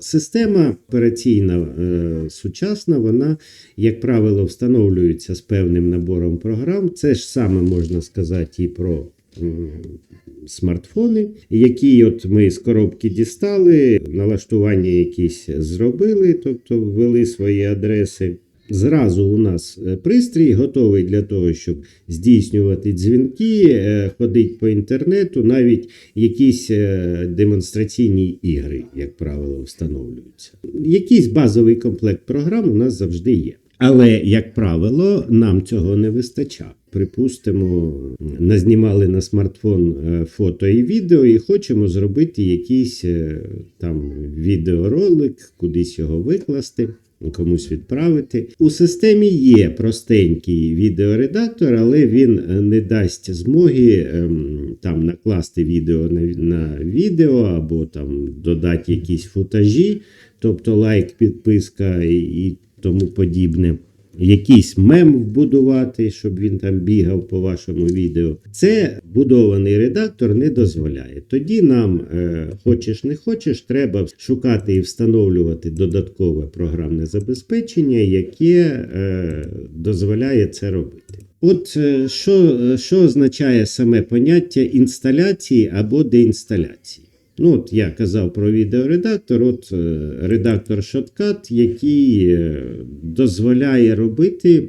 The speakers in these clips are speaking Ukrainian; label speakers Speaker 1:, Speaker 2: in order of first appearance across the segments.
Speaker 1: Система операційна е, сучасна, вона, як правило, встановлюється з певним набором програм. Це ж саме можна сказати і про смартфони, які от ми з коробки дістали, налаштування якісь зробили, тобто ввели свої адреси. Зразу у нас е, пристрій готовий для того, щоб здійснювати дзвінки, е, ходити по інтернету, навіть якісь е, демонстраційні ігри, як правило, встановлюються. Якийсь базовий комплект програм у нас завжди є. Але, як правило, нам цього не вистачає. Припустимо, назнімали на смартфон фото і відео, і хочемо зробити якийсь там відеоролик, кудись його викласти. Комусь відправити. У системі є простенький відеоредактор, але він е, не дасть змоги ем, там накласти відео на, відео або там додати якісь футажі, тобто лайк, підписка і тому подібне. Якийсь мем вбудувати, щоб він там бігав по вашому відео. Це будований редактор не дозволяє. Тоді нам, е, хочеш не хочеш, треба шукати і встановлювати додаткове програмне забезпечення, яке е, дозволяє це робити. От е, що, що означає саме поняття інсталяції або деінсталяції? Ну, от я казав про відеоредактор, от е, редактор Shotcut, який е, дозволяє робити,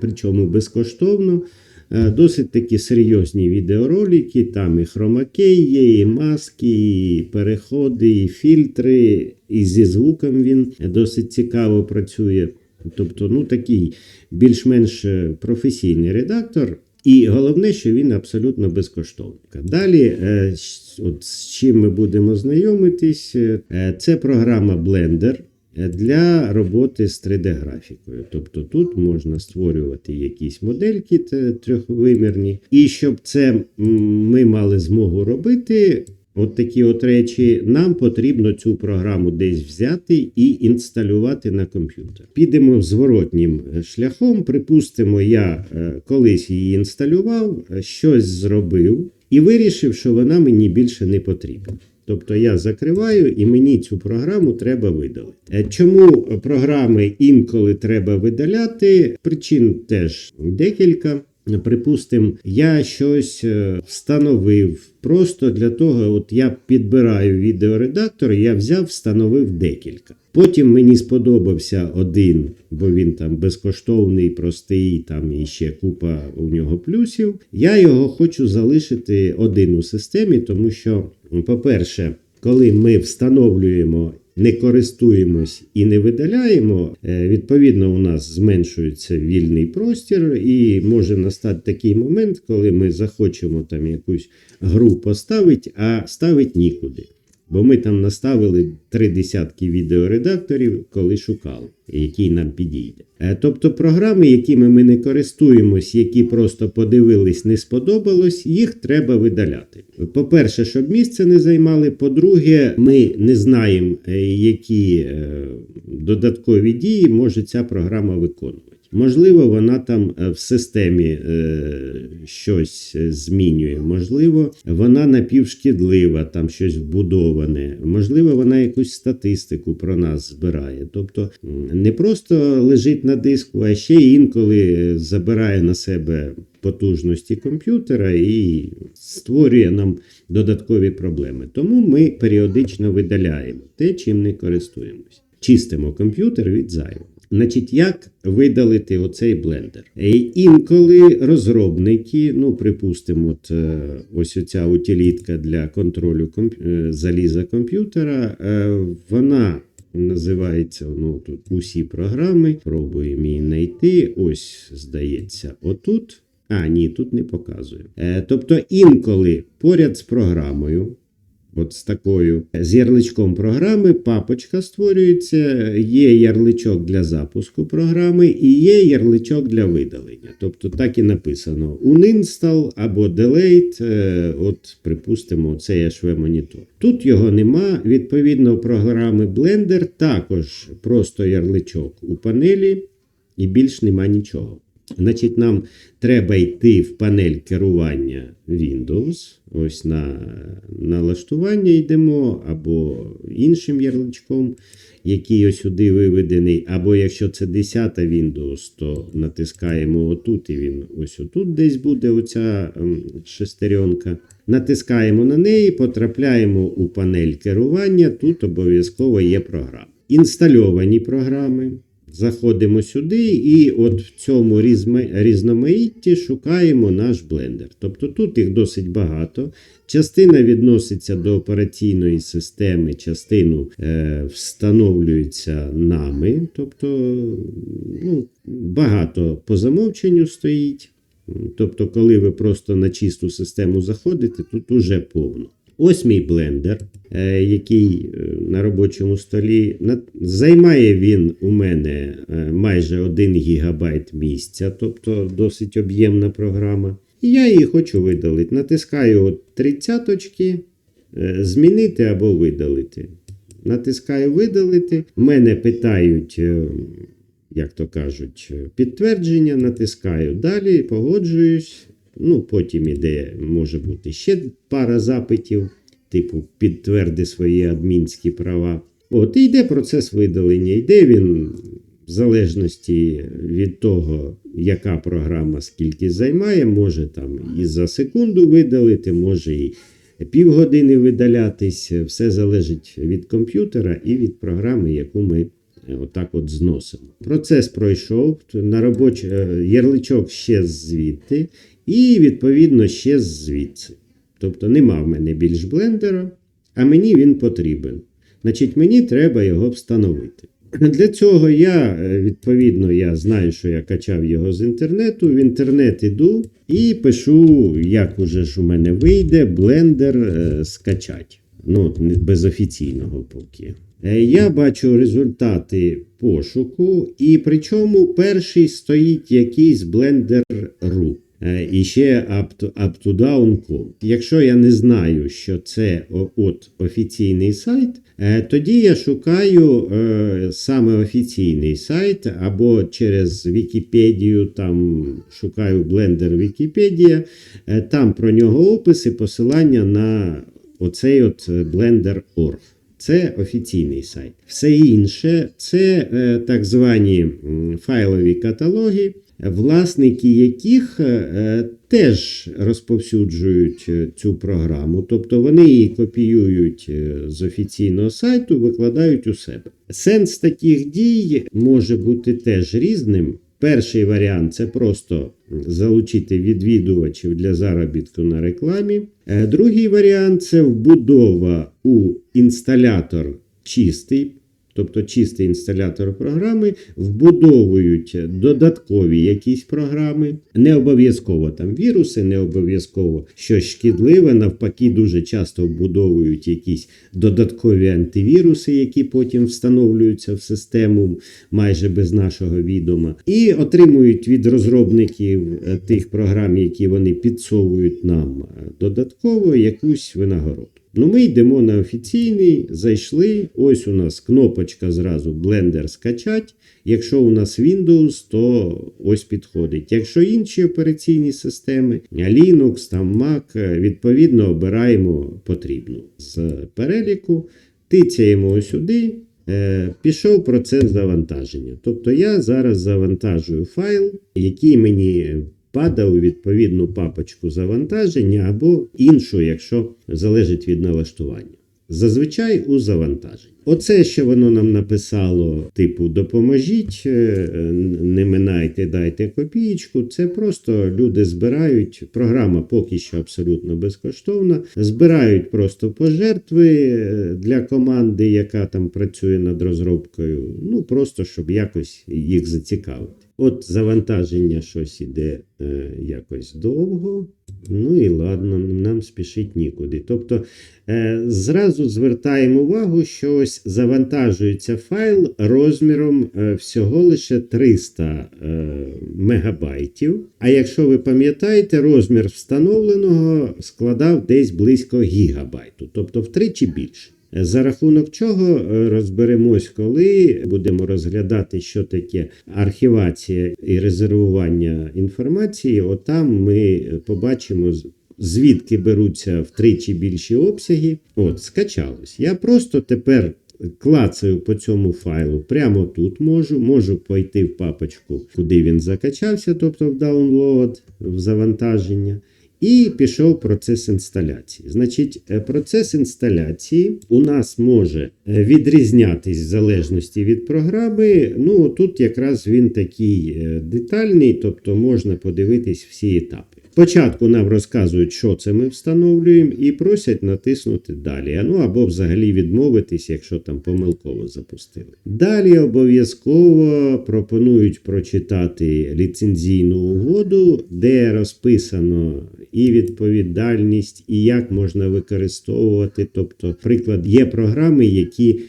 Speaker 1: причому безкоштовно, е, досить такі серйозні відеоролики. Там і хромакей є, і маски, і переходи, і фільтри, і зі звуком він досить цікаво працює. Тобто, ну такий більш-менш професійний редактор. І головне, що він абсолютно безкоштовний. Далі, е, от з чим ми будемо знайомитись, е, це програма Blender для роботи з 3D-графікою. Тобто тут можна створювати якісь модельки трьохвимірні. І щоб це ми мали змогу робити. От такі от речі, нам потрібно цю програму десь взяти і інсталювати на комп'ютер. Підемо зворотнім е, шляхом. Припустимо, я е, колись її інсталював, е, щось зробив і вирішив, що вона мені більше не потрібна. Тобто я закриваю і мені цю програму треба видалити. Чому програми інколи треба видаляти? Причин теж декілька. Припустимо, я щось е, встановив просто для того, от я підбираю відеоредактор, я взяв, встановив декілька. Потім мені сподобався один, бо він там безкоштовний, простий, там і ще купа у нього плюсів. Я його хочу залишити один у системі, тому що, по-перше, коли ми встановлюємо не користуємось і не видаляємо, е, відповідно, у нас зменшується вільний простір, і може настати такий момент, коли ми захочемо там якусь гру поставити, а ставить нікуди. Бо ми там наставили три десятки відеоредакторів, коли шукали, який нам підійде. Е, Тобто програми, якими ми не користуємось, які просто подивились, не сподобалось, їх треба видаляти. По-перше, щоб місце не займали. По-друге, ми не знаємо, е, які е, додаткові дії може ця програма виконувати. Можливо, вона там е, в системі е, щось е, змінює. Можливо, вона напівшкідлива, там щось вбудоване. Можливо, вона якусь статистику про нас збирає. Тобто не просто лежить на диску, а ще інколи забирає на себе потужності комп'ютера і створює нам додаткові проблеми. Тому ми періодично видаляємо те, чим не користуємось. Чистимо комп'ютер від зайвого. Значить, як видалити оцей блендер? Е, Інколи розробники, ну припустимо, от е, ось оця утилітка для контролю комп- е, заліза комп'ютера, вона називається ну тут усі програми. Пробуємо її знайти. Ось, здається, отут. А, ні, тут не показує. Тобто інколи поряд з програмою От з такою з ярличком програми папочка створюється, є ярличок для запуску програми і є ярличок для видалення. Тобто так і написано uninstall або delete, е, от припустимо, цей HV монітор. Тут його нема. Відповідно, програми Blender також просто ярличок у панелі і більш нема нічого. Значить, нам треба йти в панель керування Windows. Ось на налаштування йдемо, або іншим ярличком, який ось сюди виведений. Або якщо це 10 Windows, то натискаємо отут, і він ось отут десь буде оця ем, шестеренка. Натискаємо на неї, потрапляємо у панель керування. Тут обов'язково є програма. Інстальовані програми. Заходимо сюди, і от в цьому різноманітті шукаємо наш блендер. Тобто тут їх досить багато. Частина відноситься до операційної системи, частину е, встановлюється нами. Тобто ну, багато по замовченню стоїть. Тобто, коли ви просто на чисту систему заходите, тут уже повно. Ось мій блендер, е, який е, на робочому столі. Займає він у мене е, майже 1 гігабайт місця, тобто досить об'ємна програма. І я її хочу видалити. Натискаю от тридцяточки, е, змінити або видалити. Натискаю видалити. Мене питають, як то кажуть, підтвердження, натискаю далі, погоджуюсь. Ну, потім іде, може бути ще пара запитів, типу підтверди свої адмінські права. От і йде процес видалення. Йде він в залежності від того, яка програма скільки займає, може там і за секунду видалити, може і півгодини видалятись. Все залежить від комп'ютера і від програми, яку ми е, отак от зносимо. Процес пройшов, на робоч... е, ярличок ще звідти, і відповідно ще звідси. Тобто нема в мене більш блендера, а мені він потрібен. Значить, мені треба його встановити. Для цього я, е, відповідно, я знаю, що я качав його з інтернету. В інтернет іду і пишу, як уже ж у мене вийде, блендер е, скачать. Ну, без офіційного поки. Е, Я бачу результати пошуку, і причому перший стоїть якийсь блендер.ru. Е, І ще down.com. Якщо я не знаю, що це от офіційний сайт, е, тоді я шукаю е, саме офіційний сайт або через Вікіпедію, там шукаю блендер Вікіпедія, там про нього описи, посилання на оцей от blender.org. Це офіційний сайт. Все інше це так звані файлові каталоги, власники яких е, теж розповсюджують е, цю програму, тобто вони її копіюють е, з офіційного сайту, викладають у себе. Сенс таких дій може бути теж різним. Перший варіант це просто залучити відвідувачів для заробітку на рекламі. Е, Другий варіант це вбудова у інсталятор чистий, тобто чистий інсталятор програми, вбудовують додаткові якісь програми. Не обов'язково там віруси, не обов'язково щось шкідливе. Навпаки, дуже часто вбудовують якісь додаткові антивіруси, які потім встановлюються в систему майже без нашого відома, і отримують від розробників е, тих програм, які вони підсовують нам е, додатково якусь винагороду. Ну, ми йдемо на офіційний, зайшли. Ось у нас кнопочка зразу Blender скачать. Якщо у нас Windows, то ось підходить. Якщо інші операційні системи, Linux, там Mac, відповідно обираємо потрібну з переліку, тицяємо сюди. Е, Пішов процес завантаження. Тобто я зараз завантажую файл, який мені падав у відповідну папочку завантаження або іншу, якщо залежить від налаштування. Зазвичай у завантаженні. Оце, що воно нам написало, типу допоможіть, е, не минайте, дайте копієчку. Це просто люди збирають. Програма поки що абсолютно безкоштовна. Збирають просто пожертви е, для команди, яка там працює над розробкою. Ну просто щоб якось їх зацікавити. От завантаження щось іде е, якось довго. Ну і ладно, нам спішить нікуди. Тобто е, зразу звертаємо увагу, що ось завантажується файл розміром е, всього лише 300 е, мегабайтів. А якщо ви пам'ятаєте, розмір встановленого складав десь близько гігабайту, тобто втричі більше. За рахунок чого е, розберемось, коли будемо розглядати, що таке архівація і резервування інформації. Отам ми побачимо, звідки беруться втричі більші обсяги. От, скачалось. Я просто тепер клацаю по цьому файлу. Прямо тут можу. Можу пойти в папочку, куди він закачався, тобто в download, в завантаження. І пішов процес інсталяції. Значить, е, процес інсталяції у нас може е, відрізнятись в залежності від програми. Ну, тут якраз він такий е, детальний, тобто можна подивитись всі етапи. Спочатку нам розказують, що це ми встановлюємо, і просять натиснути далі. Ну або взагалі відмовитись, якщо там помилково запустили. Далі обов'язково пропонують прочитати ліцензійну угоду, де розписано і відповідальність, і як можна використовувати. Тобто, приклад, є програми, які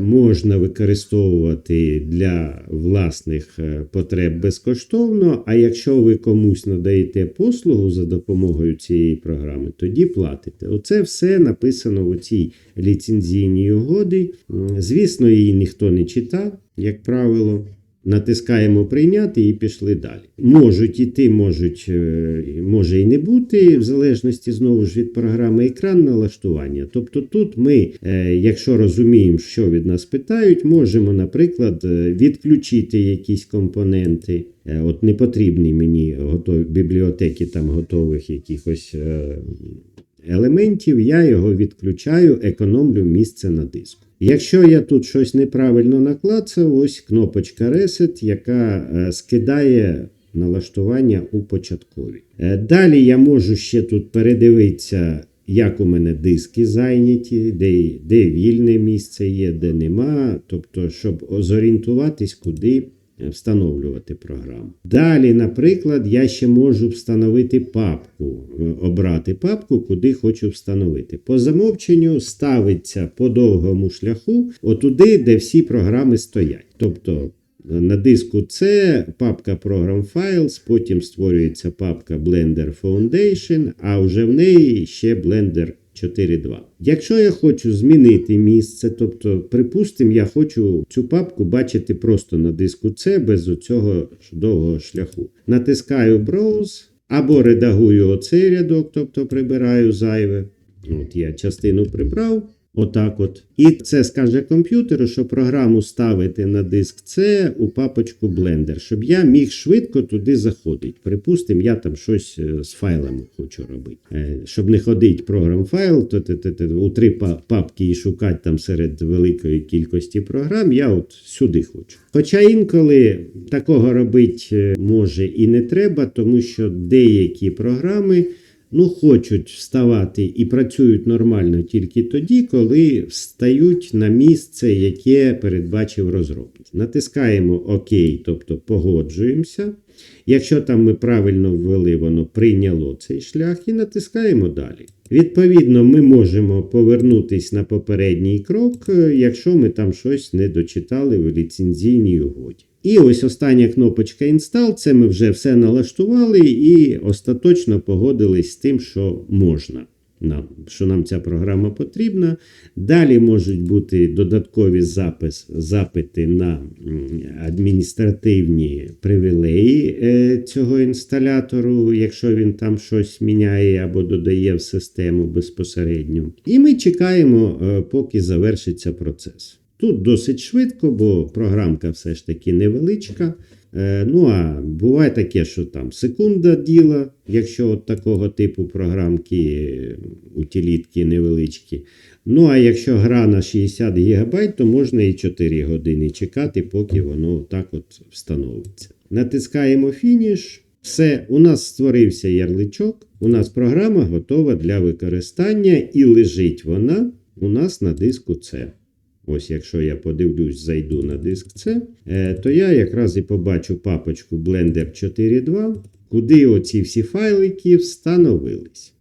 Speaker 1: можна використовувати для власних е, потреб безкоштовно. А якщо ви комусь надаєте послугу за допомогою цієї програми, тоді платите. Оце все написано в цій ліцензійній угоді. Звісно, її ніхто не читав, як правило. Натискаємо прийняти і пішли далі. Можуть іти, можуть, е, може і не бути, в залежності знову ж від програми екран налаштування. Тобто тут ми, е, якщо розуміємо, що від нас питають, можемо, наприклад, е, відключити якісь компоненти. От не потрібні мені готові бібліотеки там готових якихось елементів, я його відключаю, економлю місце на диску. Якщо я тут щось неправильно наклацав, ось кнопочка Reset, яка е, скидає налаштування у початкові. Е, Далі я можу ще тут передивитися, як у мене диски зайняті, де, де вільне місце є, де нема. Тобто, щоб зорієнтуватись, куди встановлювати програму. Далі, наприклад, я ще можу встановити папку, е, обрати папку, куди хочу встановити. По замовченню ставиться по довгому шляху отуди, де всі програми стоять. Тобто на диску це папка Program Files, потім створюється папка Blender Foundation, а вже в неї ще Blender 4.2. Якщо я хочу змінити місце, тобто, припустимо, я хочу цю папку бачити просто на диску C без оцього довгого шляху. Натискаю Browse або редагую оцей рядок, тобто прибираю зайве. От я частину прибрав. Отак от. І це скаже комп'ютеру, що програму ставити на диск C у папочку Blender, щоб я міг швидко туди заходити. Припустимо, я там щось е, з файлами хочу робити. Е, Щоб не ходити програм файл, то, то у три папки і шукати там серед великої кількості програм, я от сюди хочу. Хоча інколи такого робити е, може і не треба, тому що деякі програми ну, хочуть вставати і працюють нормально тільки тоді, коли встають на місце, яке передбачив розробник. Натискаємо ОК, тобто погоджуємося. Якщо там ми правильно ввели, воно прийняло цей шлях і натискаємо далі. Відповідно, ми можемо повернутися на попередній крок, е, якщо ми там щось не дочитали в ліцензійній угоді. І ось остання кнопочка Install, це ми вже все налаштували і остаточно погодились з тим, що можна. Нам, що нам ця програма потрібна. Далі можуть бути додаткові запис, запити на адміністративні привілеї е, цього інсталятору, якщо він там щось міняє або додає в систему безпосередньо. І ми чекаємо, е, поки завершиться процес. Тут досить швидко, бо програмка все ж таки невеличка. Е, Ну а буває таке, що там секунда діла, якщо от такого типу програмки, е, утилітки невеличкі. Ну а якщо гра на 60 ГБ, то можна і 4 години чекати, поки воно так от встановиться. Натискаємо фініш. Все, у нас створився ярличок, у нас програма готова для використання і лежить вона у нас на диску C. Ось, якщо я подивлюсь, зайду на диск C, е, то я якраз і побачу папочку Blender 4.2, куди оці всі файлики встановились.